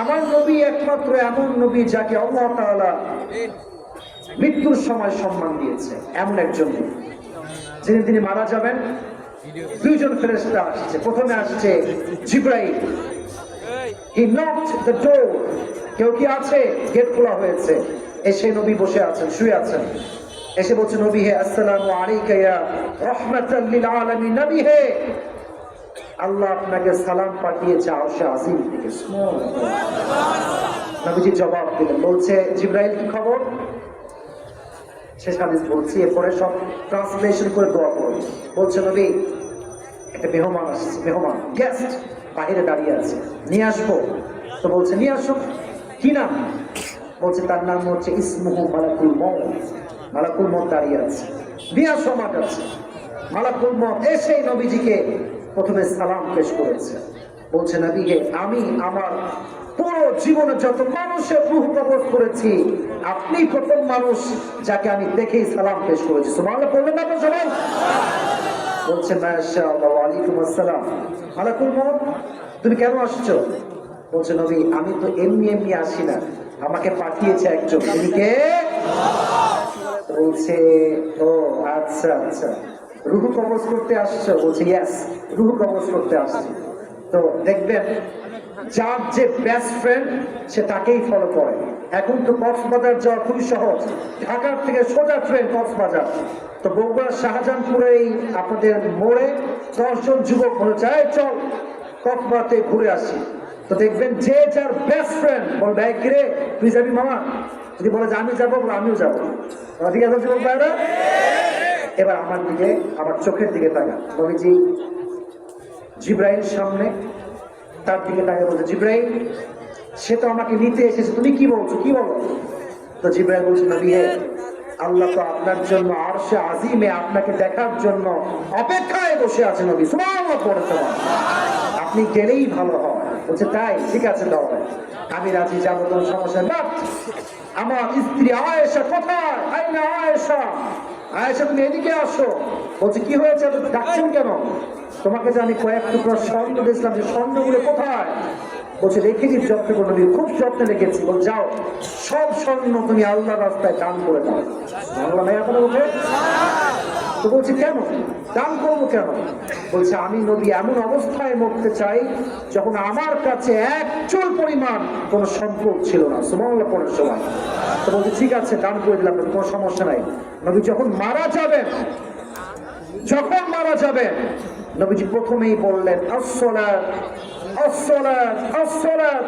আমার নবী একমাত্র এমন নবী যাকে আল্লাহ তাআলা মৃত্যুর সময় সম্মান দিয়েছে। এমন একজন যিনি তিনি মারা যাবেন, দুইজন ফেরেশতা আসছে। প্রথমে আসছে জিব্রাইল। হি নকড দ্য ডোর কেউ কি আছে? গেট খোলা হয়েছে। এসে নবী বসে আছেন, শুয়ে আছেন। এসে বলছে, নবী হে, আসসালামু আলাইকা ইয়া রাহমাতাল লিল আলামিন। নবী হে আল্লাহ আপনাকে সালাম পাঠিয়েছে আরশে আজিম থেকে। নবীজি জবাব দিলেন, বলছে, জিব্রাইল, কি খবর? শেষ হাদিস বলছি, এরপরে সব ট্রান্সলেশন করে দোয়া করুন। বলছে, নবী, একটা মেহমান আসছে, মেহমান গেস্ট বাইরে দাঁড়িয়ে আছে, নিয়ে আসব। তো বলছে, নিয়ে আসো। কি নাম? বলছে, তার নাম হচ্ছে ইসমুহু মালাকুল মত মালাকুল মত দাঁড়িয়ে আছে। নিয়ে আসো আমার কাছে। মালাকুল মত এসেই নবীজিকে প্রথমে সালাম পেশ করেছে। বলছে নবীকে আমি আমার পুরো জীবনে যত মানুষের রুহ কবজ করেছি, আপনি প্রথম মানুষ যাকে আমি দেখেই সালাম পেশ করেছি। সুবহানাল্লাহ, বললেন না আপনার সবাই? বলছে, মাশাআল্লাহ, ওয়ালাইকুম আসসালাম। মালাকুল মত তুমি কেন আসছো? বলছে, নবী, আমি তো এমনি এমনি আসি না। আমাকে পাঠিয়েছে একজন। তিনি কে? বলছে, ও আচ্ছা আচ্ছা। রুহু কবজ করতে আসছে? বলছে ইয়েস রুহু কবজ করতে আসছে। তো দেখবেন, যার যে বেস্ট ফ্রেন্ড সে তাকেই ফলো করে। এখন তো কক্সবাজার যাওয়া খুবই সহজ। ঢাকার থেকে সোজা ট্রেন কক্সবাজার। তো বগুড়ার শাহজাহানপুরে এই আপনাদের মোড়ে দশজন যুবক বলে যায় চল কক্সবাজারে ঘুরে আসি। তো দেখবেন, যে যার বেস্ট ফ্রেন্ড বল এক রে তুই যাবি মামা? যদি বলে যে, আমি যাব আমিও যাব। ঠিক আছে, যুবক এবার আমার দিকে, আমার চোখের দিকে তাকা নবীজি জিব্রাইল সামনে তার দিকে তাকে বলছে, জিব্রাইল, সে তো আমাকে নিতে এসেছে। তুমি কি বলছো? কি বলো? তো জিব্রাইল বলছে, নবী, হে আল্লাহ তো আপনার জন্য আর সে আজিমে আপনাকে দেখার জন্য অপেক্ষায় বসে আছে নবী। সুবহানাল্লাহ পড়েছে আপনি গেলেই ভালো হয়। বলছে, তাই? ঠিক আছে, দাও। আমি রাজি, যাব, কোনো সমস্যা না আমার স্ত্রী আয়েশা কোথায়? আইনা আয়েশা। আয়েশা তুমি এদিকে আসো। বলছে, কি হয়েছে? ডাকছেন কেন? তোমাকে যে আমি কয়েক টুকরো স্বর্ণ দিয়েছিলাম, যে স্বর্ণগুলো কোথায়? বলছে রেখেছি যত্ন করে দিয়ে খুব যত্নে রেখেছি। বল যাও, সব স্বর্ণ তুমি আল্লাহ রাস্তায় দান করে দাও। বাংলা নাই আপনার তো বলছে, কেন? দান করব কেন? বলছে, আমি নবী এমন অবস্থায় মরতে চাই, যখন আমার কাছে এক পরিমাণ কোনো সম্পদ ছিল না। সুমাল্লা পড়ার সময়। তো বলছে, ঠিক আছে দান করে দিলাম, কোনো সমস্যা নাই। নবী যখন মারা যাবেন, যখন মারা যাবেন, নবীজি প্রথমেই বললেন, আসসালাত আসসালাত আসসালাত।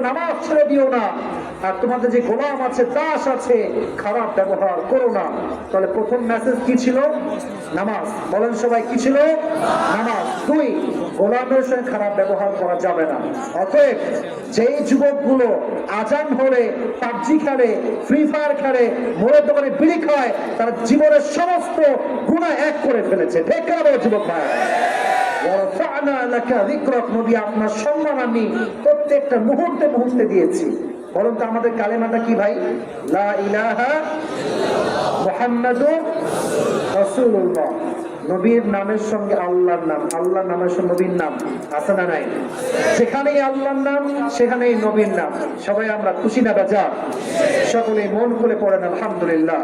নামাজ ছেড়ে দিও না। আর তোমাদের যে গোলাম আছে, দাস আছে, খারাপ ব্যবহার করো না। তাহলে প্রথম মেসেজ কি ছিল? নামাজ। বলেন সবাই, কি ছিল? নামাজ। গোলামের সঙ্গে খারাপ ব্যবহার করা যাবে না। অতএব যেই যুবকগুলো আজান হলে পাবজি খেলে ফ্রি ফায়ার খেলে মোড়ের দোকানে বিড়ি খায়, তারা জীবনের সমস্ত গুণা এক করে ফেলেছে। যুবক ভাই? নবী, আপনার সম্মান আমি প্রত্যেকটা মুহূর্তে মুহূর্তে দিয়েছি। বলুন আমাদের কালেমাটা কি ভাই? লা ইলাহা মুহাম্মাদুর রাসূলুল্লাহ। নবীর নামের সঙ্গে আল্লাহর নাম, আল্লাহর নামের সঙ্গে নবীর নাম আছে না নাই? যেখানেই আল্লাহর নাম, সেখানেই নবীর নাম। সবাই আমরা খুশি না বেজা সকলে মন খুলে পড়েন, আলহামদুলিল্লাহ।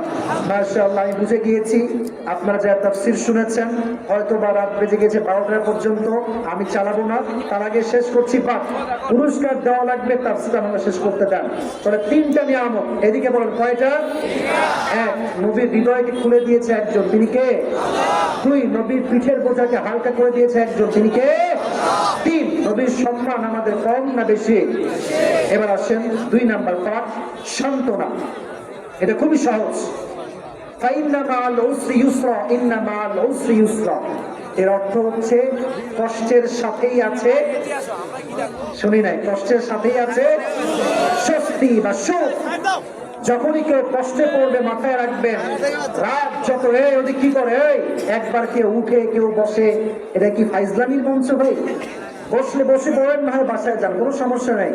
মাশাআল্লাহ, আমি বুঝে গিয়েছি, আপনারা যারা তাফসীর শুনেছেন হয়তো বা রাত বেজে গেছে বারোটা পর্যন্ত, আমি চালাবো না। তার আগে শেষ করছি পাঠ। পুরস্কার দেওয়া লাগবে তাফসীর আমাকে শেষ করতে দেন। তাহলে তিনটা নিয়ামত। এদিকে বলেন, কয়টা? এক, নবীর হৃদয়কে খুলে দিয়েছে একজন। তিনি কে? দুই নবীর পিঠের বোঝাকে হালকা করে দিয়েছে একজন। তিনি কে? তিন, নবীর সম্মান আমাদের কম না বেশি? এবার আসেন দুই নাম্বার পাঠ, সান্ত্বনা। এটা খুবই সহজ। এর অর্থ হচ্ছে, কষ্টের সাথেই আছে, শুনি নাই, কষ্টের সাথেই আছে, স্বস্তি বা সুখ। যখনই কেউ কষ্টে পড়বে, মাথায় রাখবেন রাত যত, এই কি করে? এই! একবার কেউ উঠে, কেউ বসে, এটা কি ফাইজলামির মঞ্চ ভাই? বসলে বসে পড়েন না হয় বাসায় যান, কোনো সমস্যা নাই।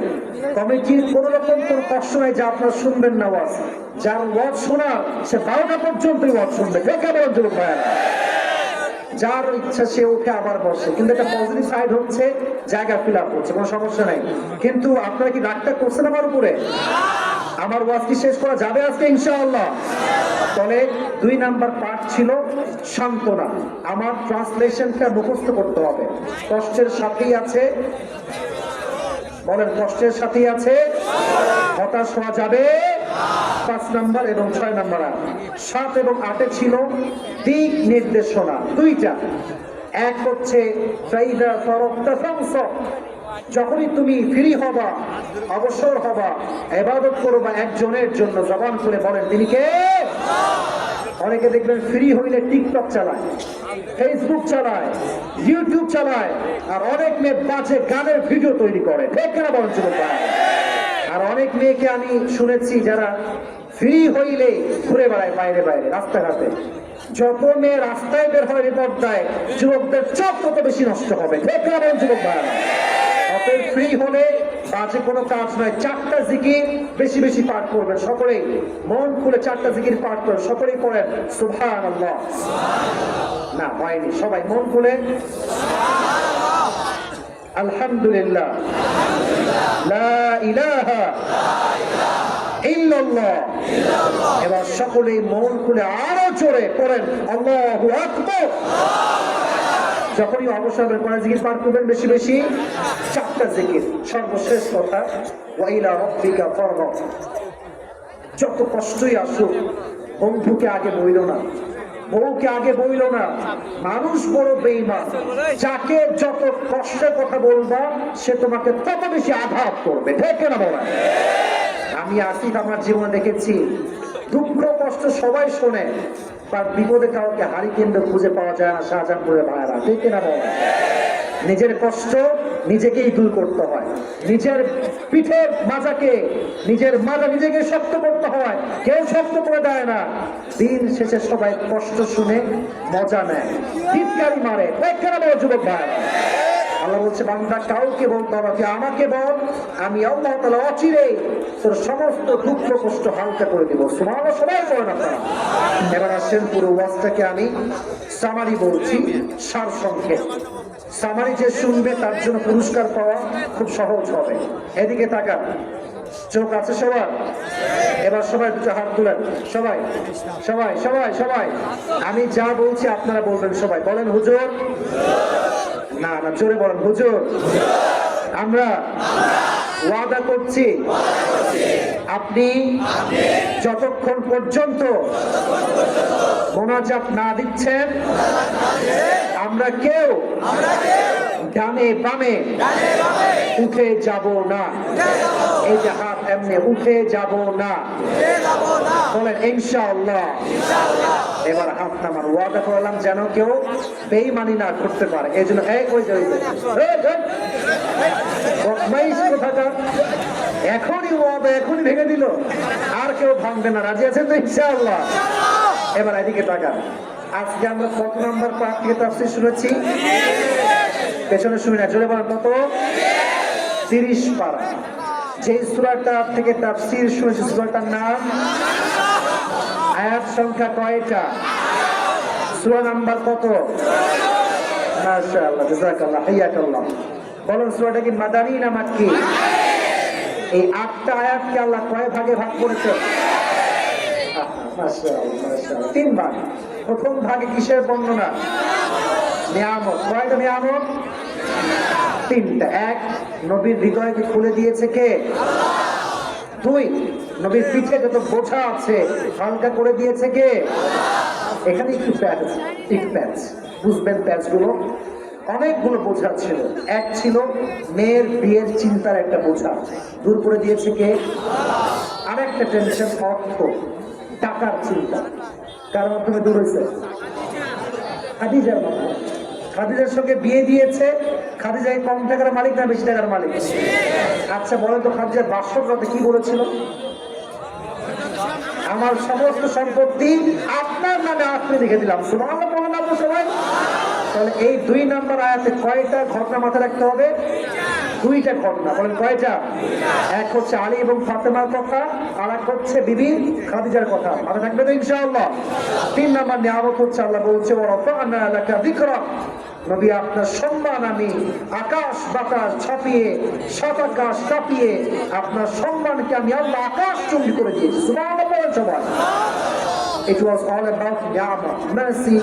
কমিটির কোনো রকম কোনো কষ্ট নাই যা আপনারা শুনবেন না ওয়াজ। যার ওয়াজ শোনা, সে বারোটা পর্যন্তই ওয়াজ শুনবে। দেখে বলেন যুবক যার ইচ্ছা সে উঠে আবার বসে। কিন্তু একটা পজিটিভ সাইড হচ্ছে, জায়গা ফিল আপ হচ্ছে, কোনো সমস্যা নাই। কিন্তু আপনারা কি রাগটা করছেন আমার উপরে? আমার ওয়াজ কি শেষ করা যাবে আজকে, ইনশাআল্লাহ? তাহলে দুই নাম্বার পার্ট ছিল সান্ত্বনা। আমার ট্রান্সলেশনটা মুখস্থ করতে হবে। কষ্টের সাথেই আছে। বলেন, কষ্টের সাথেই আছে। হতাশ হওয়া যাবে। পাঁচ নাম্বার এবং ছয় নাম্বার আট সাত এবং আটে ছিল দিক নির্দেশনা। দুইটা। এক হচ্ছে। যখনই তুমি ফ্রি হবা, অবসর হবা, এবাদত করবা একজনের জন্য জবান করে বলেন, তিনি কে? অনেকে দেখবেন ফ্রি হইলে টিকটক চালায়, ফেসবুক চালায়, ইউটিউব চালায়, আর অনেক মেয়ে বাজে গানের ভিডিও তৈরি করে। ঠিক কেনা বলেন যুবক ভাই? আর অনেক মেয়েকে আমি শুনেছি যারা ফ্রি হইলে ঘুরে বেড়ায় বাইরে বাইরে, রাস্তাঘাটে। যত মেয়ে রাস্তায় বের হয় রিপোর্ট দেয়, যুবকদের চোখ তত বেশি নষ্ট হবে। ঠিক কেনা বলেন যুবক ভাই? অতএব ফ্রি হলে বাজে কোনো কাজ নয়। চারটা জিকির বেশি বেশি পাঠ করবেন। সকলেই মন খুলে চারটা জিকির পাঠ করেন। সকলেই পড়েন আল্লাহ না হয়নি। সবাই মন খুলে। আলহামদুলিল্লাহ। লা ইলাহা ইল্লাল্লাহ। এবার সকলেই মন খুলে আরও জোরে পড়েন। আল্লাহু আকবার। যখনই অবসর হবে কোরআন জিকির পাঠ করবেন, বেশি বেশি চারটা জিকির, সর্বশেষ কথা যত কষ্টই আসুক, বন্ধুকে আগে বইল না, বউকে আগে বইল না, মানুষ বড় বেইমান যাকে যত কষ্টের কথা বলবা, সে তোমাকে তত বেশি আঘাত করবে। ঠিক না বলা আমি আসিফ, আমার জীবনে দেখেছি, দুঃখ কষ্ট সবাই শোনে তার বিপদে কাউকে হারি কেন্দ্র খুঁজে পাওয়া যায় না শাহজাহানপুরে ভাইরা ঠিক না বলা? নিজের কষ্ট নিজেকেই দূর করতে হয়। নিজের পিঠের মাজাকে, নিজের মাজা নিজেকে শক্ত করতে হয়। কেউ শক্ত করে দেয় না। দিন শেষে সবাই কষ্ট শুনে মজা নেয়। মারে। কেন যুবক ভাই আল্লাহ বলছে, বান্দা কাউকে বলতে হবে আমাকে বল, আমি আল্লাহ তালা অচিরে তোর সমস্ত দুঃখ কষ্ট হালকা করে দিব। সুমানো সবাই করেন আপনারা। এবার আসেন পুরো ওয়াজটাকে আমি সামারি বলছি সার সংক্ষেপ সামারি যে শুনবে, তার জন্য পুরস্কার পাওয়া খুব সহজ হবে। এদিকে তাকান। চোখ আছে সবার? এবার সবাই দুটো হাত তুলেন। সবাই সবাই সবাই সবাই। আমি যা বলছি আপনারা বলবেন সবাই। বলেন, হুজুর। না না, জোরে বলেন, হুজুর। আমরা ওয়াদা করছি, আপনি যতক্ষণ পর্যন্ত মোনাজাত না দিচ্ছেন, আমরা কেউ ডানে বামে। উঠে যাব না। এই যে হাত এমনি উঠে যাব না। বলেন ইনশাআল্লাহ। এবার হাত নামার ওয়াদা করলাম যেন কেউ বেইমানি না করতে পারে। এই জন্য এক ওই যে, ওই যে, এই, এই, বদমাইশ এখনই ওয়াদা এখনই ভেঙে দিল। আর কেউ ভাঙবে না। রাজি আছেন তো? ইনশাআল্লাহ। এবার এদিকে টাকা আজকে আমরা কত নম্বর পাঠ থেকে তাফসীর শুনেছি? পেছনে শুনি না জোরে বলেন কত? তিরিশ পারা। যে সূরাটা থেকে তাফসীর শুনেছি সূরাটার নাম আয়াত সংখ্যা কয়টা? সূরা নাম্বার কত? মাশাআল্লাহ জাযাকাল্লাহ হাইয়াকাল্লাহ। বলুন সূরাটা কি মাদানী না মাক্কি? এই আটটা আয়াতকে আল্লাহ কয় ভাগে ভাগ করেছে? আহা, মাশাআল্লাহ, মাশাআল্লাহ। তিন ভাগ। প্রথম ভাগে কিসের বর্ণনা? নিয়ামত। কয়টা নিয়ামত? তিনটা, এক, নবীর হৃদয়কে খুলে দিয়েছে কে? দুই, নবীর পিঠে যত বোঝা আছে, হালকা করে দিয়েছে কে? এখানে একটু প্যাচ একটু প্যাচ। বুঝবেন প্যাচগুলো? অনেকগুলো বোঝা ছিল। এক ছিল মেয়ের বিয়ের চিন্তার একটা বোঝা। দূর করে দিয়েছে কে? আরেকটা টেনশন, অর্থ, টাকার চিন্তা। কার মাধ্যমে দূর হয়েছে? খাদিজার মাধ্যমে। খাদিজার সঙ্গে বিয়ে দিয়েছে। খাদিজা কম টাকার মালিক না বেশি টাকার মালিক? আচ্ছা বলেন তো খাদিজার বাস্তবতা কি বলেছিল? আমার সমস্ত সম্পত্তি আপনার নামে আপনি লিখে দিলাম। সুবহানাল্লাহ বলেন আপনার সবাই। তাহলে এই দুই নম্বর আয়াতে কয়টা ঘটনা মাথায় রাখতে হবে? দুইটা ঘটনা বলেন কয়টা? এক হচ্ছে আলী এবং ফাতেমার কথা আর এক হচ্ছে বিবি খাদিজার কথা। ভালো থাকবে তো ইনশাআল্লাহ? তিন নাম্বার নিয়ামত হচ্ছে আল্লাহ বলছে ওরা রফা'না লাকা যিকরা। নবী আপনার সম্মান আমি আকাশ বাতাস ছাপিয়ে সাত আকাশ কাঁপিয়ে আপনার সম্মানকে আমি আল্লাহ আকাশ চুম্বি করে দিয়েছি। সবাই। It was all about ni'mah, mercy,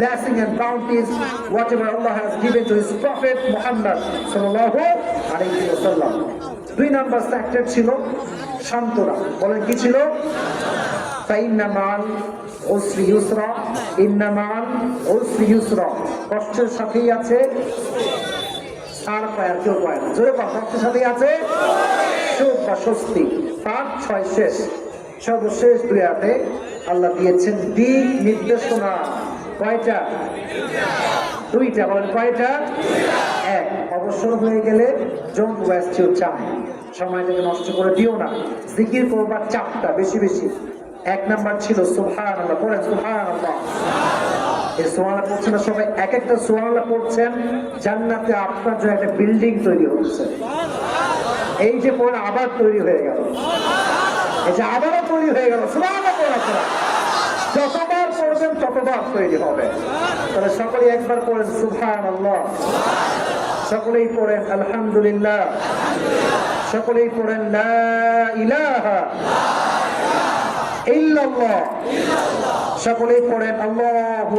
blessing and bounties, whatever Allah has given to His Prophet Muhammad sallallahu alayhi wa sallam. দুই নাম্বার ফ্যাক্টর ছিল সান্ত্বনা। বলেন কি ছিল? কষ্টের সাথেই আছে আর পায় আর কেউ পায় না। জোরে পা কষ্টের সাথেই আছে সুখ বা স্বস্তি। পাঁচ ছয় শেষ। সর্বশেষ দুই হাতে আল্লাহ দিয়েছেন দিক নির্দেশনা। কয়টা? দুইটা, বলেন কয়টা? এক। অবসর হয়ে গেলে ডোন্ট ওয়েস্ট ইউর টাইম সময়টাকে নষ্ট করে দিও না। জিকির করবার চাপটা বেশি বেশি। এক নাম্বার ছিল সুহান আল্লাহ পড়েন সুহান আল্লাহ এই সোয়ালা পড়ছেন না সবাই। এক একটা সোয়ালা পড়ছেন, জান্নাতে আপনার জন্য একটা বিল্ডিং তৈরি হচ্ছে। এই যে পড়ে আবার তৈরি হয়ে গেল। এই যে আবারও তৈরি হয়ে গেল। সোয়ালা পড়া। যতবার পড়বেন, ততবার তৈরি হবে। তাহলে সকলেই একবার পড়েন সুবহান আল্লাহ সকলেই পড়েন, আলহামদুলিল্লাহ। সকলেই পড়েন, লা ইলাহা সকলেই পড়েন, আল্লাহু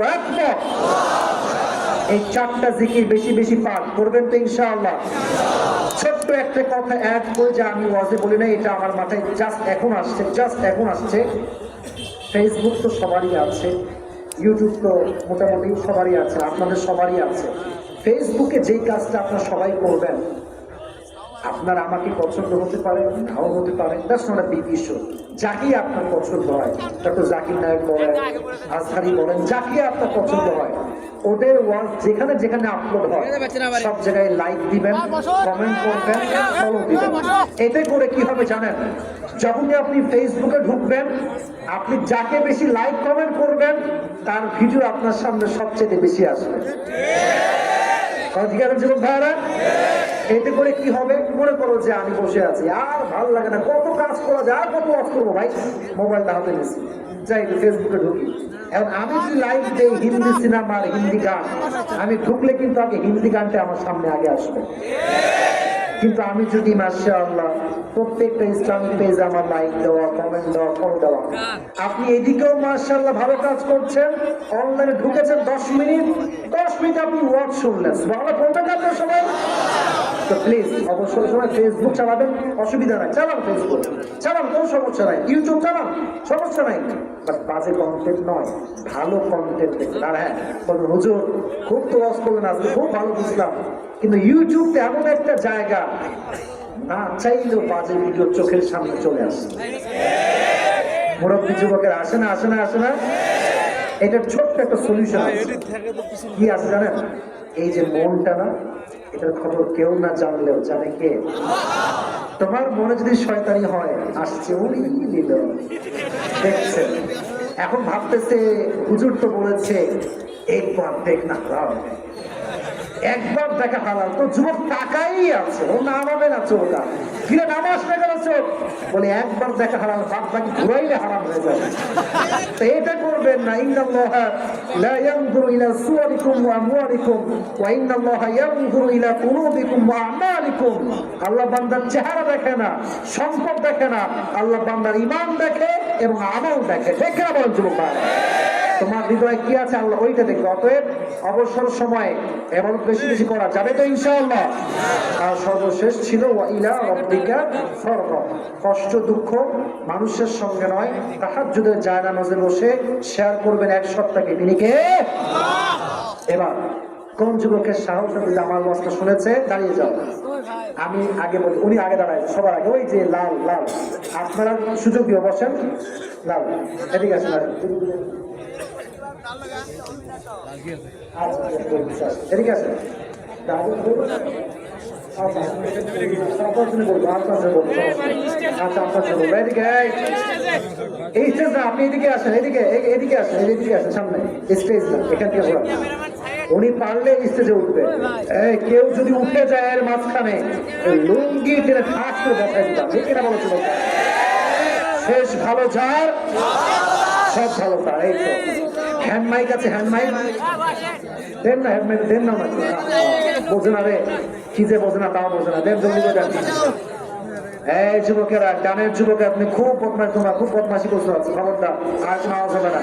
এই চারটা জিকির বেশি বেশি পাঠ করবেন তো ইনশাআল্লাহ। ছোট্ট একটা কথা অ্যাড করে যে আমি ওয়াজে বলি না এটা আমার মাথায় জাস্ট এখন আসছে জাস্ট এখন আসছে। ফেসবুক তো সবারই আছে ইউটিউব তো মোটামুটি সবারই আছে, আপনাদের সবারই আছে। ফেসবুকে যেই কাজটা আপনারা সবাই করবেন, আপনার আমাকে পছন্দ হতে পারে, নাও হতে পারে দ্যাটস নট বিগ ইস্যু যাকেই আপনার পছন্দ হয়। ডক্টর জাকির নায়ক বলেন আজহারি বলেন যাকে আপনার পছন্দ হয়। ওদের যেখানে যেখানে আপলোড হয় সব জায়গায় লাইক দিবেন কমেন্ট করবেন ফলো দিবেন। এতে করে কি হবে জানেন? যখনই আপনি ফেসবুকে ঢুকবেন আপনি যাকে বেশি লাইক কমেন্ট করবেন তার ভিডিও আপনার সামনে সবচেয়ে বেশি আসবে। অধিকারের যুবক ভাইরা? এতে করে কি হবে? মনে করো যে আমি বসে আছি। আর ভালো লাগে না। কত কাজ করা যায়, আর কত অফ করব ভাই? মোবাইলটা হাতে নিয়েছি। যাই ফেসবুকে ঢুকি। এখন আমি যদি লাইভ দেই হিন্দি সিনেমার হিন্দি গান, আমি ঢুকলে কিন্তু আগে হিন্দি গানটা আমার সামনে আগে আসবে। কিন্তু আমি যদি মাসা আল্লাহ প্রত্যেকটা ইসলামিক পেজ আমার লাইক দেওয়া কমেন্ট দেওয়া, ফলো দেওয়া, আপনি এদিকেও মার্শাল্লাহ ভালো কাজ করছেন। অনলাইনে ঢুকেছেন দশ মিনিট। দশ মিনিট আপনি ওয়াচ শুনলেন। করবেন না আপনার সবাই। তো প্লিজ অবসর সময় ফেসবুক চালাবেন, অসুবিধা নাই। চালান ফেসবুক চালান, কোনো সমস্যা নাই। ইউটিউব চালান, সমস্যা নাই। বাট বাজে কন্টেন্ট নয়, ভালো কন্টেন্ট দেখবেন। আর হ্যাঁ বলবেন হুজুর, খুব তো ওয়াজ করলেন আজকে, খুব ভালো বুঝলাম। কিন্তু ইউটিউবটা এমন একটা জায়গা, না, চাইলেও বাজে ভিডিও চোখের সামনে চলে আসে। মুরব্বী যুবকের, আসে না আসে না আসে না। এটার ছোট্ট একটা সলিউশন কি আছে জানেন? এই যে মনটা না, এটার খবর কেউ না জানলেও জানে কে? তোমার মনে যদি শয়তানি হয়, আসছে উনি নিল দেখছেন? এখন ভাবতেছে, হুজুর তো বলেছে, একবার দেখ না একবার দেখা হারাম তো যুবক টাকাই আছে, ও নামাবে না চোখটা ফিরে নামাজ না গেল চোখ। বলে, একবার দেখা হারাম বাদ বাকি ঘুরাইলে হারাম হয়ে যাবে। তো এটা করবেন না। ইন্নাল্লাহ লা ইয়ানজুরু ইলা সুওয়ারিকুম ওয়া আমওয়ালিকুম ওয়া ইন্নাল্লাহ ইয়ানজুরু ইলা কুলুবিকুম ওয়া আমালিকুম। আল্লাহ বান্দার চেহারা দেখে না, সম্পদ দেখে না। আল্লাহ বান্দার ঈমান দেখে এবং আমল দেখে। দেখে বলেন যুবক তোমার হৃদয়ে কি আছে আল্লাহ? ওইটা দেখবে। অতএব অবসর সময় এমন বেশি বেশি করা যাবে তো ইনশাআল্লাহ। আর সর্বশেষ ছিল ওয়াইলা রব্বিকা ফরগ। কষ্ট দুঃখ মানুষের সঙ্গে নয় তাহার যদি যায় নামাজে বসে শেয়ার করবেন এক সপ্তাহে তিনি কে? এবার কোন যুবকের সাহস আছে যে আমার ওয়াজটা শুনেছে দাঁড়িয়ে যাও। আমি আগে বলি উনি আগে দাঁড়ায় সবার আগে। ওই যে লাল লাল। আপনারা সুযোগ দিয়ে বসেন। লাল এদিকে আসেন। আচ্ছা, আচ্ছা। আচ্ছা, আপনি এদিকে আসেন এদিকে এদিকে আসেন এদিকে আসেন সামনে স্টেজ এখান থেকে উনি পারলে স্টেজে উঠবে কেউ যদি উঠে যায় এর মাঝখানে লুঙ্গি টেনে ঠাস করে বসাই দিতাম কিনা বলো শেষ ভালো যার সব ভালো তার এই তো হ্যান্ড মাইক আছে হ্যান্ড মাইক দেন না হ্যান্ড মাইক দেন না বোঝে না রে কি যে বোঝে না তাও বোঝে না। দেন জলদি করে এই যুবকেরা গানের যুবক আপনি খুব বদমাশ তোমরা খুব বদমাশি করছ। আছে খবরদার আর কোনো আওয়াজ হবে না।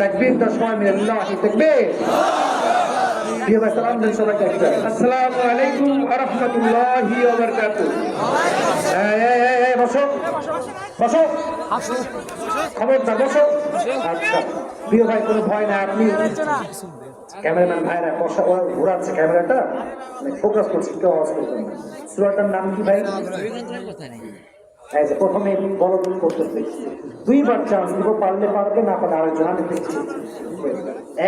তাকবীর দশ সময় মিলে আল্লাহি তাকবীর প্রিয় আলাইকুম ওয়া রাহমাতুল্লাহি ওয়া বারাকাতুহু। এই এই, এই বসো। বসো। খবরদার বসো। আচ্ছা প্রিয় ভাই কোনো ভয় না আপনি ক্যামেরাম্যান ভাইরা বসা ও ঘোরাচ্ছে ক্যামেরাটা। ফোকাস করছে কেউ আওয়াজ করবেন না সুরাটার নাম কি ভাই? প্রথমে বড় ভুল করতেছে। দুইবার চান্স দিব পারলে পারবে না পারলে আরেকজন আমি দেখছি।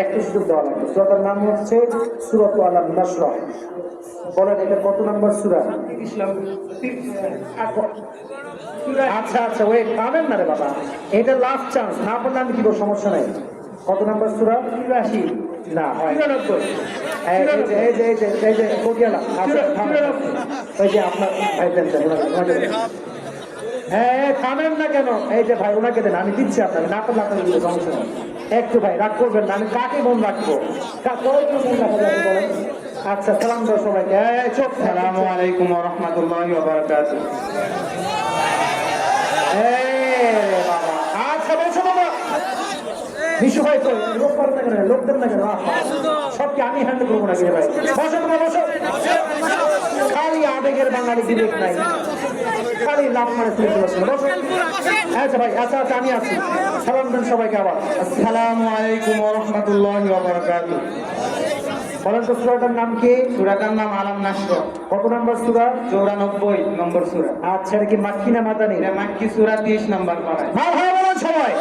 একটা সুযোগ দেওয়া লাগবে। সুরাটার নাম হচ্ছে সুরত আলাম নাসরা। বলেন এটা কত নম্বর সুরা? আচ্ছা আচ্ছা ওয়েট পাবেন না রে বাবা। এটা লাস্ট চান্স না পারলে আমি কি দিব সমস্যা নাই। কত নম্বর সুরা? তিরাশি। না হয়। এই এই যে এই যে এই যে এই যে আচ্ছা থামেন। ওই যে আপনার ভাই দেন দেন। হ্যাঁ থামেন না কেন? এই যে ভাই ওনাকে দেন আমি দিচ্ছি আপনাকে না করলে আপনাকে দিতে সমস্যা নেই। একটু ভাই রাগ করবেন না আমি কাকে মন রাখব? আচ্ছা সালাম দাও সবাইকে। আলাইকুম রাহমাতুল্লাহি ওয়া বারাকাতুহু এই রে বাবা আচ্ছা বলছো বাবা বিশু ভাই তো লোক পারেন না কেন লোক দেন না কেন আহ, সব কি আমি হ্যান্ডেল করব নাকি রে ভাই। বসো তোমার বসো খালি আবেগের বাঙালি বিবেক নাই খালি লাভ মানে তুলে বসো আচ্ছা ভাই আচ্ছা আচ্ছা আমি আসসালামু আলাইকুম ওয়া বলেন তো সুরাটার নাম কি? সূরাটার নাম আলাম নাসর। কত নম্বর সুরা? 94 নম্বর সূরা। আচ্ছা এটা কি মাক্কি না মাদানি? এটা মাক্কি সূরা 30 নম্বর পারায় মার বলেন সবাই।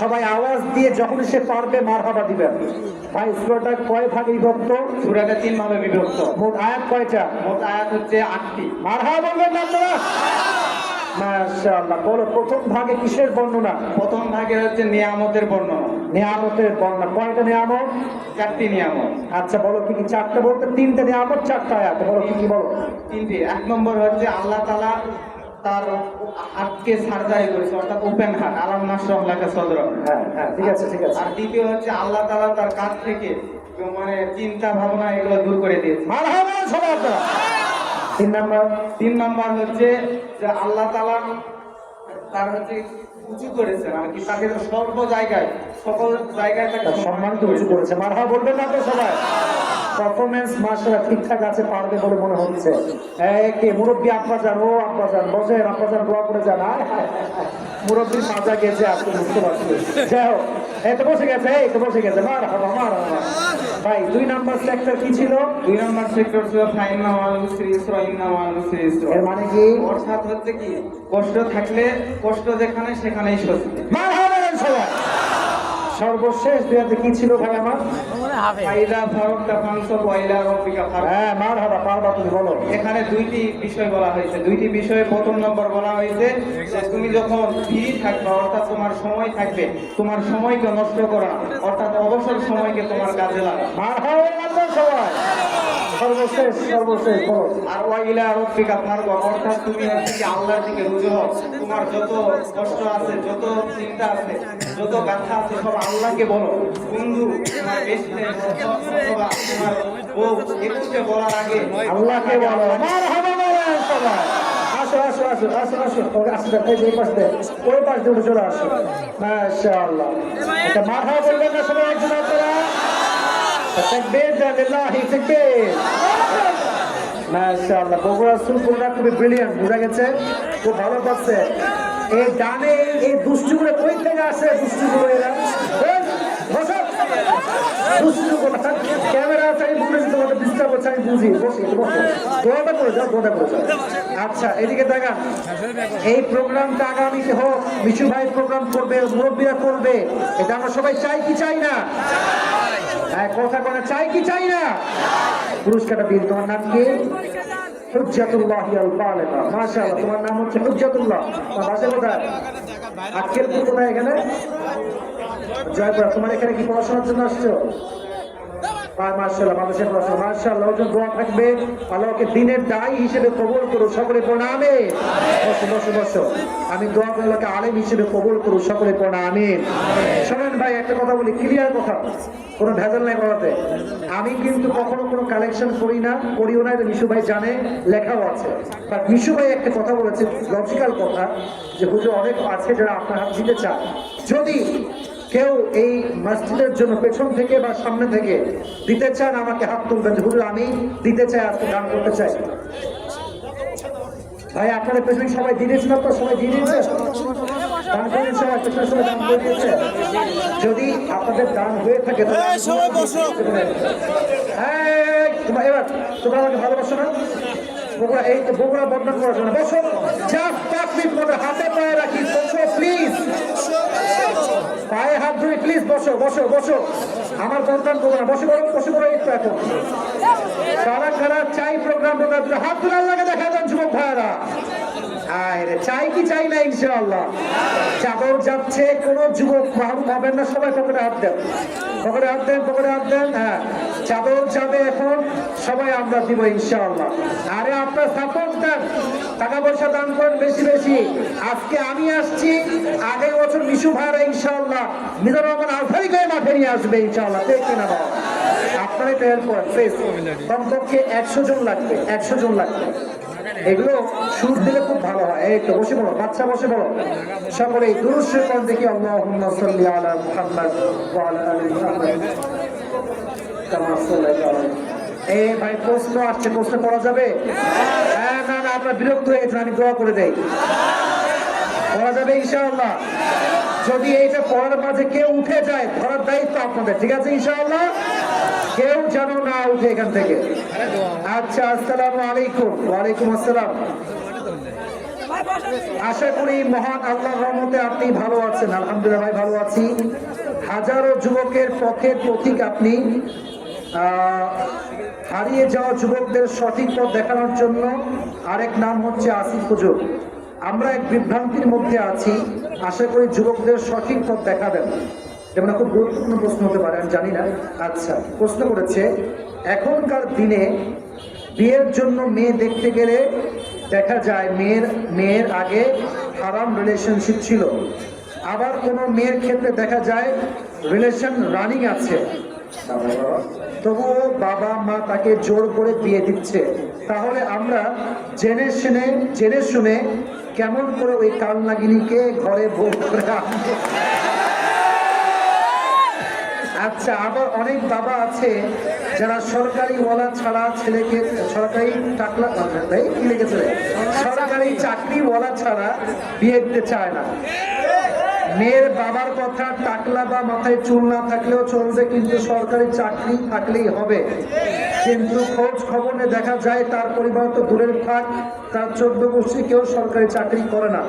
সবাই আওয়াজ দিয়ে যখন সে পারবে মার হাবা দিবেন ভাই সুরাটা কয় ভাগে বিভক্ত? সূরাটা তিন ভাবে বিভক্ত। মোট আয়াত কয়টা? মোট আয়াত হচ্ছে আটটি। মার হাবা বলবেন না আপনারা? মাশাআল্লাহ বলো প্রথম ভাগে কিসের বর্ণনা? প্রথম ভাগে হচ্ছে নিয়ামতের বর্ণনা। নিয়ামতের বর্ণনা। কয়টা নিয়ামত? চারটি নিয়ামত। আচ্ছা বলো কি কি চারটা বলতে? তিনটা নিয়ামত চারটা আয়াত। বলো কি কি বলো? তিনটি। এক নম্বর হচ্ছে আল্লাহ তাআলা তার হাতকে সার্জারি করেছে অর্থাৎ ওপেন হার্ট আলাম নাসর লাকা সদর। হ্যাঁ হ্যাঁ ঠিক আছে ঠিক আছে। আর দ্বিতীয় হচ্ছে আল্লাহ তাআলা তার কাছ থেকে মানে চিন্তা ভাবনা এগুলো দূর করে দিয়েছে। তিন নাম্বার? তিন নম্বর হচ্ছে যে আল্লাহ তাআলা তার হচ্ছে উঁচু করেছেন আর কি তাকে সর্ব জায়গায়, সকল জায়গায় তাকে তার সম্মান তো উঁচু করেছে। মার হাবা বলবেন না তো সবাই? পারফরমেন্স মাসরা ঠিকঠাক আছে, পারবে বলে মনে হচ্ছে। কে মুরব্বী আব্বা যান ও আব্বা যান বসেন আব্বা যান দোয়া করে যান। মুরব্বীর মাজা গেছে আজকে বুঝতে পারছি যাই হোক, এই তো বসে গেছে, এই তো বসে গেছে। মার হাবা মার হাবা ভাই দুই নাম্বার সেক্টর কি ছিল? দুই নাম্বার সেক্টর ছিল উসরি ইসরা ইন্না ওয়াল উসরি ইসরা এর মানে কি? অর্থাৎ হচ্ছে কি কষ্ট থাকলে কষ্ট যেখানে সেখানেই সত্যি। মারহাবা সবাই। সর্বশেষ দুই হাতে কি ছিল ভাই আমার? ফাইদা ফারুকটা ফাংস ওয়াইলা রব্বিকা ফারুক হ্যাঁ মার হাবা পারবা তুমি বলো। এখানে দুইটি বিষয় বলা হয়েছে। দুইটি বিষয়ে প্রথম নম্বর বলা হয়েছে যে তুমি যখন ফ্রি থাকবে অর্থাৎ তোমার সময় থাকবে তোমার সময়কে নষ্ট করা না। অর্থাৎ অবসর সময়কে তোমার কাজে লাগা মার হাবা বলেন সবাই। সর্বশেষ সর্বশেষ বলো। আর ওয়াইলা রব্বিকা ফারুক অর্থাৎ তুমি হচ্ছে আল্লাহর দিকে রুজু হও? তোমার যত কষ্ট আছে যত চিন্তা আছে যত ব্যথা আছে সব আল্লাহকে বলো। বন্ধু তোমার বেশি অথবা তোমার বউ এগুলোকে বলার আগে আল্লাহকে বলো। মার হাবা বলেন সবাই। আসো আসো আসো আসো আসো। ওকে আসো এই যে পাশ ওই পাশ উঠে চলে আসো। মাশাআল্লাহ। এটা হাবা বলবেন না সবাই একজন আপনারা। তাকবীর দেন তাকবীর মাশাআল্লাহ, বগুড়া সুলপুরটা খুবই ব্রিলিয়ান্ট বোঝা গেছে? খুব ভালো করছে। এই গানে এই দুষ্টুগুলো কই থেকে আসে দুষ্টুগুলো এরা? ক্যামেরা বুঝি। আচ্ছা এদিকে দেখান এই প্রোগ্রামটা আগামীতে হোক মিশু ভাই প্রোগ্রাম করবে, মুরব্বীরা করবে, এটা আমরা সবাই চাই কি চাই না? কথা করে চাই কি চাই না? পুরস্কারটা দিন তোমার নাম কি? তোমার নাম হচ্ছে কোথায় এখানে? জয়পুরা, তোমার এখানে কি পড়াশোনার জন্য আসছো? দোয়া থাকবে। আল্লাহকে দিনের হিসেবে প্রণামে। আমি দোয়া হিসেবে শোনেন ভাই, একটা কথা বলি ক্লিয়ার কথা। কোনো ভেজাল নাই কথাতে আমি কিন্তু কখনো কোনো কালেকশন করি না, করিও না মিশু ভাই জানে, লেখাও আছে। মিশু ভাই একটা কথা বলেছে লজিক্যাল কথা, যে হুজুর অনেক আছে যারা আপনার হাত দিতে চায়। যদি কেউ এই মসজিদের জন্য পেছন থেকে বা সামনে থেকে দিতে চান আমাকে হাত তুলবেন যে হুজুর আমি দিতে চাই আজকে দান করতে চাই। ভাই আপনাদের পেছনে সবাই দিয়ে দিয়েছেন আপনার সবাই দিয়ে দিয়েছে? দান করে পেছনে সবাই দান করে যদি আপনাদের দান হয়ে থাকে তোমরা এবার তোমরা আমাকে ভালোবাসো না? বগুড়া এই তো বগুড়া বদনাম করার জন্য। বসো জাস্ট পাঁচ মিনিট হাতে পায়ে রাখি বসো প্লিজ পায়ে হাত ধরে প্লিজ বসো বসো বসো। আমার সন্তান করব না। বসে বড় বসে বড় একটু এখন। কারা কারা চাই প্রোগ্রাম হাত তুলে আল্লাহকে দেখা দেন, যুবক ভাইরা আরে চাই কি চাই না, ইনশাআল্লাহ। চাদর যাচ্ছে, কোন যুবক মাহরুম হবেন না। সবাই পকেটে হাত দেন। পকেটে হাত দেন, পকেটে হাত দেন হ্যাঁ। চাদর যাবে এখন সবাই আমরা দিব ইনশাআল্লাহ। আরে আপনার সাপোর্ট দেন। টাকা পয়সা দান করেন বেশি বেশি। আজকে আমি আসছি, আগের বছর মিশু ভাইরা ইনশাআল্লাহ মিজানুর রহমান আলফারি করে মাঠে নিয়ে আসবে ইনশাআল্লাহ। ঠিক কিনা বাবা আপনারাই তো হেল্প করেন, প্লিজ। কমপক্ষে একশো জন লাগবে, একশো জন লাগবে। এগুলো সুর দিলে খুব ভালো হয়। এই তো, বসে বলো বাচ্চা বসে বলো সকলে কর দেখি, আল্লাহুম্মা সাল্লি আলা কামা সাল্লাল্লাহু আলাইহি এ ভাই, প্রশ্ন আসছে, প্রশ্ন করা যাবে? হ্যাঁ না না আপনার বিরক্ত হয়ে গেছেন আমি দোয়া করে দেই। করা যাবে ইনশাআল্লাহ। যদি এইটা পড়ার মাঝে কেউ উঠে যায়, ধরার দায়িত্ব আপনাদের, ঠিক আছে ইনশাআল্লাহ? কেউ যেন না উঠে এখান থেকে। আচ্ছা আসসালামু আলাইকুম। ওয়ালাইকুম আসসালাম। আশা করি মহান আল্লাহর রহমতে আপনি ভালো আছেন। আলহামদুলিল্লাহ ভাই, ভালো আছি। হাজারো যুবকের পথের প্রতীক আপনি। হারিয়ে যাওয়া যুবকদের সঠিক পথ দেখানোর জন্য আরেক নাম হচ্ছে আসিফ হুজুর। আমরা এক বিভ্রান্তির মধ্যে আছি। আশা করি যুবকদের সঠিক পথ দেখাবেন। যেমন খুব গুরুত্বপূর্ণ প্রশ্ন হতে পারে, আমি জানি না। আচ্ছা প্রশ্ন করেছে, এখনকার দিনে বিয়ের জন্য মেয়ে দেখতে গেলে দেখা যায় মেয়ের মেয়ের আগে হারাম রিলেশনশিপ ছিল। আবার কোনো মেয়ের ক্ষেত্রে দেখা যায় রিলেশন রানিং আছে। তবুও বাবা মা তাকে জোর করে বিয়ে দিচ্ছে। তাহলে আমরা জেনে শুনে জেনে শুনে কেমন করে ওই কাল নাগিনীকে ঘরে ভোগ করে? আচ্ছা আবার অনেক বাবা আছে যারা সরকারি ওয়ালা ছাড়া ছেলেকে, সরকারি টাকলা তাই কি লিখেছে সরকারি চাকরি ওয়ালা ছাড়া বিয়ে দিতে চায় না। মেয়ের বাবার কথা টাকলা বা মাথায় চুল না থাকলেও চলবে, কিন্তু সরকারি চাকরি থাকলেই হবে। কিন্তু খোঁজ খবর দেখা যায় তার পরিবার তো দূরের থাক তার চোদ্দ গোষ্ঠী কেউ সরকারি চাকরি করে না।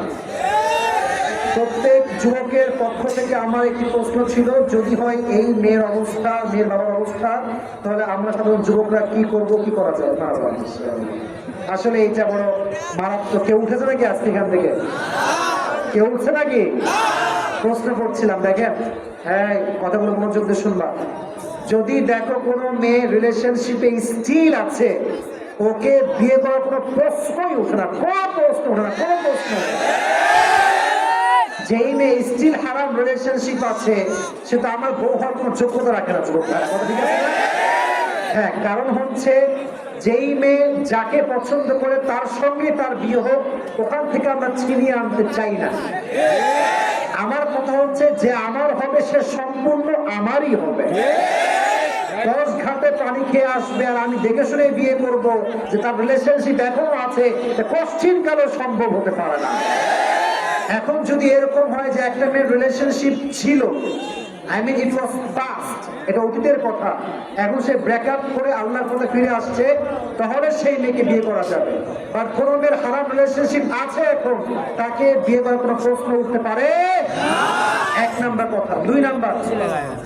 প্রত্যেক যুবকের পক্ষ থেকে আমার একটি প্রশ্ন ছিল, যদি হয় এই মেয়ের অবস্থা, মেয়ের বাবার অবস্থা, তাহলে আমরা সাধারণ যুবকরা কি করব, কি করা যায়? না আসলে এইটা বড় মারাত্মক, কেউ উঠেছে নাকি আজকে এখান থেকে? কেউ উঠছে নাকি? প্রশ্ন করছিলাম, দেখেন। হ্যাঁ কথাগুলো মনোযোগ দিয়ে শুনলাম যদি দেখো কোনো মেয়ে রিলেশনশিপে স্টিল আছে, ওকে বিয়ে করার কোনো প্রশ্নই উঠে না। কোনো প্রশ্ন উঠে না, কোনো প্রশ্ন। যেই মেয়ে স্টিল হারাম রিলেশনশিপ আছে সে তো আমার বউ হওয়ার কোনো যোগ্যতা রাখে না, যুবক ঠিক? হ্যাঁ কারণ হচ্ছে যেই মেয়ে যাকে পছন্দ করে তার সঙ্গে তার বিয়ে হোক, ওখান থেকে আমরা ছিনিয়ে আনতে চাই না। আমার কথা হচ্ছে যে আমার হবে, সে সম্পূর্ণ আমারই হবে। দশ ঘাটে পানি খেয়ে আসবে, আর আমি দেখে শুনে বিয়ে করব, যে তার রিলেশনশিপ এখনও আছে কষ্টিন কালো সম্ভব হতে পারে না। এখন যদি এরকম হয় যে একটা মেয়ের রিলেশনশিপ ছিল I mean it was past এটা অতীতের কথা, এখন সে ব্রেকআপ করে আল্লাহর পথে ফিরে আসছে, তাহলে সেই মেয়েকে বিয়ে করা যাবে। আর কোনো মেয়ের হারাম রিলেশনশিপ আছে এখন, তাকে বিয়ে করার কোনো প্রশ্ন উঠতে পারে? এক নাম্বার কথা। দুই নাম্বার,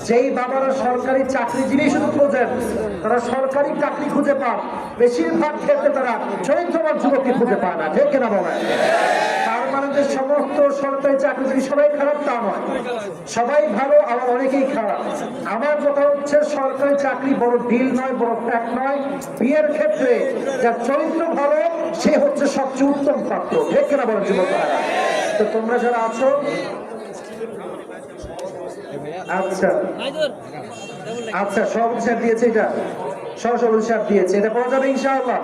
যেই বাবারা সরকারি চাকরি চাকরিজীবী শুধু খোঁজেন, তারা সরকারি চাকরি খুঁজে পান। বেশিরভাগ ক্ষেত্রে তারা চরিত্রবান যুবককে খুঁজে পায় না, ঠিক কিনা বাবা তার মানে সমস্ত সরকারি চাকরিজীবী, সবাই খারাপ তা নয়। সবাই ভালো, আবার অনেকেই খারাপ। আমার কথা হচ্ছে, সরকারি চাকরি বড় ডিল নয়, বড় ফ্যাক্ট নয়। বিয়ের ক্ষেত্রে যার চরিত্র ভালো, সে হচ্ছে সবচেয়ে উত্তম পাত্র। ঠিক কিনা বলেন যুবক তো তোমরা যারা আছো আচ্ছা। আচ্ছা সভাপতি সাহেব দিয়েছে এটা। সহসভাপতি সাহেব দিয়েছে। এটা পাওয়া যাবে ইনশাআল্লাহ?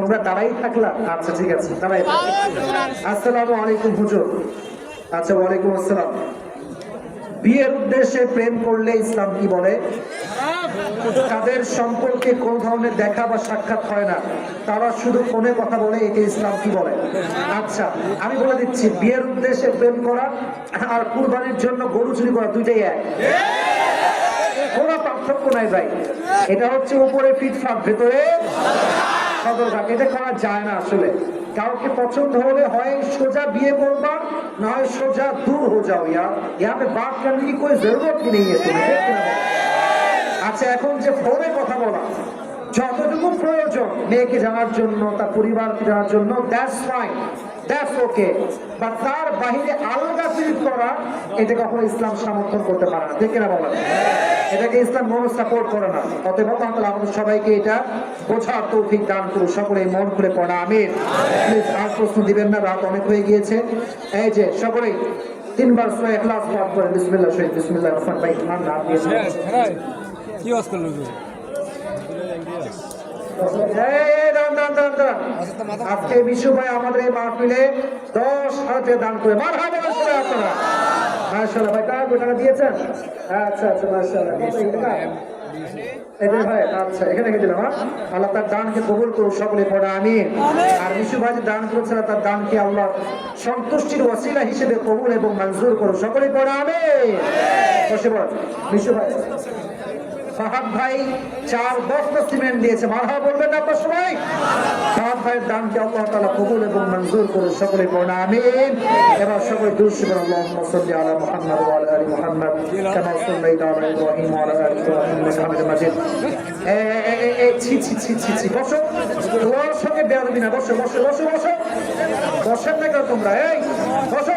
তোমরা দাঁড়াই থাকলা? আচ্ছা ঠিক আছে দাঁড়াই। আসসালামু আলাইকুম, হুজুর। আচ্ছা ওয়ালাইকুম আসসালাম। বিয়ের উদ্দেশ্যে প্রেম করলে ইসলাম কি বলে? তাদের সম্পর্কে কোন ধরনের দেখা বা সাক্ষাৎ হয় না। তারা শুধু ফোনে কথা বলে, একে ইসলাম কি বলে? আচ্ছা আমি বলে দিচ্ছি, বিয়ের উদ্দেশ্যে প্রেম করা আর কুরবানির জন্য গরু চুরি করা দুইটাই এক। কোনো পার্থক্য নাই ভাই। এটা হচ্ছে উপরে ফিটফাট ভেতরে সদর এটা করা যায় না আসলে। কাউকে পছন্দ হলে হয় সোজা বিয়ে করবা না হয় সোজা দূর হয়ে যাও। ইয়ার ইয়া পে বাপ কি কোনো জরুরত নেই আচ্ছা এখন যে ফোনে কথা বলা, যতটুকু প্রয়োজন, মেয়েকে জানার জন্য, তার পরিবারকে জানার জন্য দ্যাটস ফাইন বা তার বাহিরে আলাদা ফিল করা এটা কখনো ইসলাম সমর্থন করতে পারে না। ঠিক কিনা বলেন? এটাকে ইসলাম কোনো সাপোর্ট করে না। অতএব আমাদের সবাইকে এটা বোঝার তৌফিক দান করুন। সকলে মন খুলে পড়া, আমিন। প্লিজ আর প্রশ্ন দিবেন না, রাত অনেক হয়ে গিয়েছে। এই যে, সকলেই তিনবার সূরা ইখলাস পাঠ করে বিসমিল্লাহ শহীদ বিসমিল্লাহ রহমান ভাই মান না দিয়ে কি করল আজকে বিশু ভাই আমাদের এই মাহফিলে দশ হাজার দান করে। মার হাতে আপনারা। মার্শাল্লাহ ভাই টাকা টাকা দিয়েছেন? আচ্ছা আচ্ছা মার্শাল্লাহ আচ্ছা এখানে দিলাম হ্যাঁ? আল্লাহ তার দানকে কবুল করুন সকলে পড়া আমি আর বিশু ভাই যে দান করেছেন তার দানকে আল্লাহ সন্তুষ্টির ওসিলা হিসেবে কবুল এবং মঞ্জুর করুন সকলে পড়ে আমি বসে পড়। বিশু ভাই। ফাহাদ ভাই চার বস্তা সিমেন্ট দিয়েছে। মারহা বলবেন না সবাই ফাহাদ ভাইয়ের দানকে আল্লাহ তাআলা কবুল এবং মঞ্জুর করুন সকলে পড়ুন আমিন। এবার সকলে দুরূদ পড়ুন আল্লাহুম্মা সাল্লি আলা মুহাম্মাদ আলা আলি মুহাম্মাদ, কামা সাল্লাইতা আলা ইব্রাহিম আলা আলি ইব্রাহিম মাজিদ। ছি ছি ছি ছি ছি, বসো। তোমার সঙ্গে বেয়াদবি না, বসো বসো বসো বসো। বসেন না কেন তোমরা? এই, বসো।